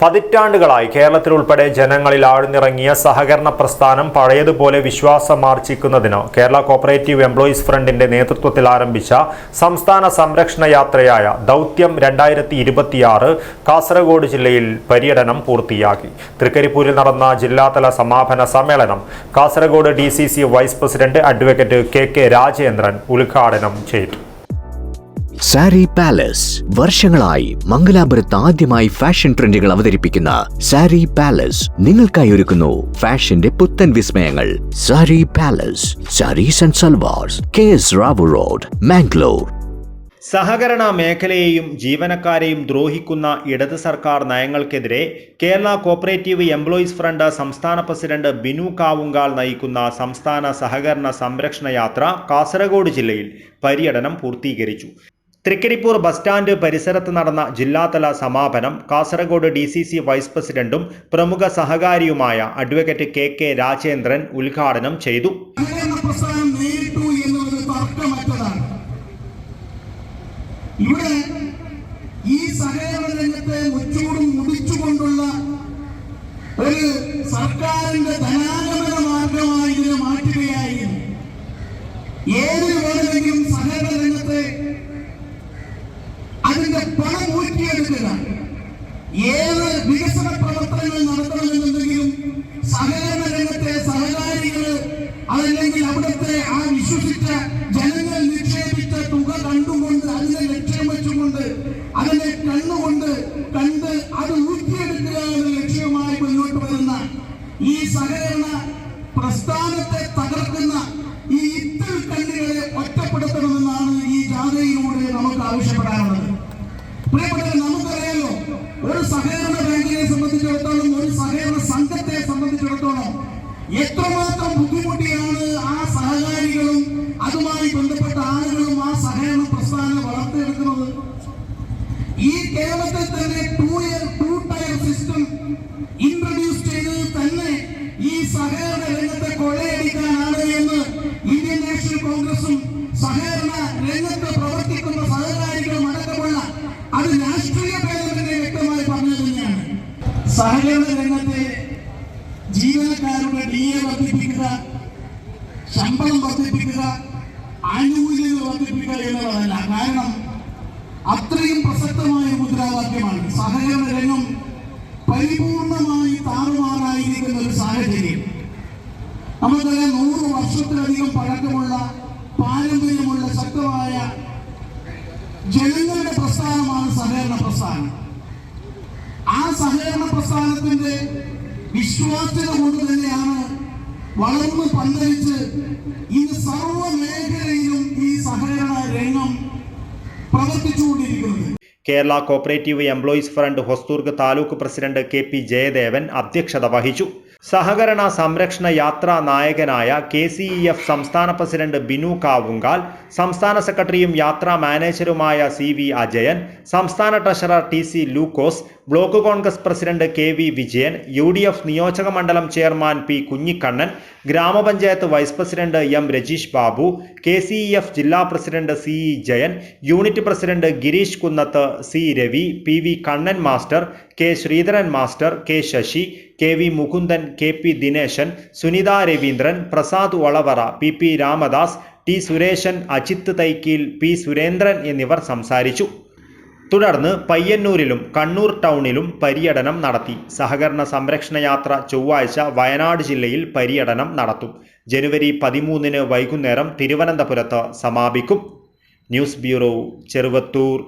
പതിറ്റാണ്ടുകളായി കേരളത്തിലുൾപ്പെടെ ജനങ്ങളിൽ ആഴ്ന്നിറങ്ങിയ സഹകരണ പ്രസ്ഥാനം പഴയതുപോലെ വിശ്വാസമാർജിക്കുന്നതിന് കേരള കോപ്പറേറ്റീവ് എംപ്ലോയീസ് ഫ്രണ്ടിന്റെ നേതൃത്വത്തിൽ ആരംഭിച്ച സംസ്ഥാന സംരക്ഷണ യാത്രയായ ദൗത്യം രണ്ടായിരത്തി ഇരുപത്തിയാറ് കാസർഗോഡ് ജില്ലയിൽ പര്യടനം പൂർത്തിയാക്കി. തൃക്കരിപ്പൂരിൽ നടന്ന ജില്ലാതല സമാപന സമ്മേളനം Kasaragod D vice president advocate K K Rajendran ഉദ്ഘാടനം ചെയ്തു. സാരി പാലസ്. വർഷങ്ങളായി മംഗലാപുരത്ത് ആദ്യമായി ഫാഷൻ ട്രെൻഡുകൾ അവതരിപ്പിക്കുന്ന സാരി പാലസ് നിങ്ങൾക്കായി ഒരുക്കുന്നു ഫാഷന്റെ പുത്തൻ വിസ്മയങ്ങൾ. Sari palace saris and salwars K S Rao road Mangalore. സഹകരണ മേഖലയെയും ജീവനക്കാരെയും ദ്രോഹിക്കുന്ന ഇടത് സർക്കാർ നയങ്ങൾക്കെതിരെ കേരള കോപ്പറേറ്റീവ് എംപ്ലോയീസ് ഫ്രണ്ട് സംസ്ഥാന പ്രസിഡന്റ് ബിനു കാവുങ്കാൾ നയിക്കുന്ന സംസ്ഥാന സഹകരണ സംരക്ഷണ യാത്ര കാസർഗോഡ് ജില്ലയിൽ പര്യടനം പൂർത്തീകരിച്ചു. തൃക്കരിപ്പൂർ ബസ് സ്റ്റാൻഡ് പരിസരത്ത് നടന്ന ജില്ലാതല സമാപനം Kasaragod D C C vice പ്രസിഡന്റും പ്രമുഖ സഹകാരിയുമായ അഡ്വക്കേറ്റ് കെ കെ രാജേന്ദ്രൻ ഉദ്ഘാടനം ചെയ്തു. ഈ മുടിച്ചുകൊണ്ടുള്ള ഒരു സർക്കാരിന്റെ ഇതിനെ മാറ്റുകയായിരുന്നു. ഏത് വേണമെങ്കിലും സഹകരണ രംഗത്തെ പണം ഊറ്റിയെടുക്കുക ഏത് വികസന പ്രവർത്തനങ്ങൾ നടത്തണമെന്നുണ്ടെങ്കിലും സഹകരണ രംഗത്തെ സഹകാരികൾ അതല്ലെങ്കിൽ അവിടുത്തെ ആ വിശ്വസിച്ച ജനങ്ങൾ നിക്ഷേപിച്ച തുക കണ്ടുകൊണ്ട് അതിനെ ലക്ഷ്യം വെച്ചുകൊണ്ട് അതിനെ കണ്ണുകൊണ്ട് കണ്ട് അത് എത്രമാത്രം ബുദ്ധിമുട്ടിയാണ് ആ സഹകാരികളും അതുമായി ബന്ധപ്പെട്ട ആളുകളും ആ സഹകരണ പ്രസ്ഥാനം വളർത്തിയെടുക്കുന്നത്? ഈ കേരളത്തിൽ തന്നെ two year two tier system introduce ചെയ്തത് തന്നെ ഈ സഹകരണ രംഗത്തെ കൊള്ളയടിക്കാനാണ് എന്ന് ഇന്ത്യൻ നാഷണൽ കോൺഗ്രസും സഹകരണ രംഗത്ത് പ്രവർത്തിക്കുന്ന സഹകാരികളും അടക്കമുള്ള അത് രാഷ്ട്രീയ ഭേദത്തിന്റെ വ്യക്തമായി പറഞ്ഞു തന്നെയാണ്. സഹകരണ രംഗത്തെ ജീവനക്കാരുടെ ഡി എ വർദ്ധിപ്പിക്കുക ശമ്പളം വർദ്ധിപ്പിക്കുക ആനുകൂല്യങ്ങൾ വർദ്ധിപ്പിക്കുക എന്നുള്ളതല്ല. കാരണം അത്രയും പ്രസക്തമായ മുദ്രാവാക്യമാണ്. സഹകരണ രംഗം പരിപൂർണമായി താറുമാറായിരിക്കുന്ന ഒരു സാഹചര്യം. നമുക്കറിയാം നൂറ് വർഷത്തിലധികം പഴക്കമുള്ള പാരമ്പര്യമുള്ള ശക്തമായ ജനങ്ങളുടെ പ്രസ്ഥാനമാണ് സഹകരണ പ്രസ്ഥാനം. ആ സഹകരണ പ്രസ്ഥാനത്തിന്റെ വിശ്വാസ്യത കൊണ്ട് തന്നെയാണ് വളർന്ന് പന്തലിച്ച് ഈ സർവ മേഖലയിലും ഈ സഹകരണ രംഗം പ്രവർത്തിച്ചുകൊണ്ടിരിക്കുന്നത്. Kerala cooperative employees front Hosdurg taluk president K P Jayadevan അധ്യക്ഷത വഹിച്ചു. സഹകരണ സംരക്ഷണ യാത്രാ നായകനായ കെ സി ഇ എഫ് സംസ്ഥാന പ്രസിഡന്റ് ബിനു കാവുങ്കാൽ സംസ്ഥാന സെക്രട്ടറിയും യാത്രാ മാനേജറുമായ സി വി അജയൻ സംസ്ഥാന treasurer T C Lukose block Congress president K V Vijayan U D F നിയോജക മണ്ഡലം ചെയർമാൻ പി കുഞ്ഞിക്കണ്ണൻ ഗ്രാമപഞ്ചായത്ത് vice president M Rajeesh Babu K C E F ജില്ലാ president C E Jayan unit president Girish Kunnath C Ravi P V Kannan master K Sreedharan master K Sasi K V Mukundan K P Dinesan Sunitha Raveendran Prasad Valavara P P Ramadas T Suresan Ajith Thaikkeel P Surendran എന്നിവർ സംസാരിച്ചു. തുടർന്ന് പയ്യന്നൂരിലും കണ്ണൂർ ടൗണിലും പര്യടനം നടത്തി. സഹകരണ സംരക്ഷണ യാത്ര ചൊവ്വാഴ്ച വയനാട് ജില്ലയിൽ പര്യടനം നടത്തും. ജനുവരി പതിമൂന്നിന് വൈകുന്നേരം തിരുവനന്തപുരത്ത് സമാപിക്കും. News bureau Cheruvathur.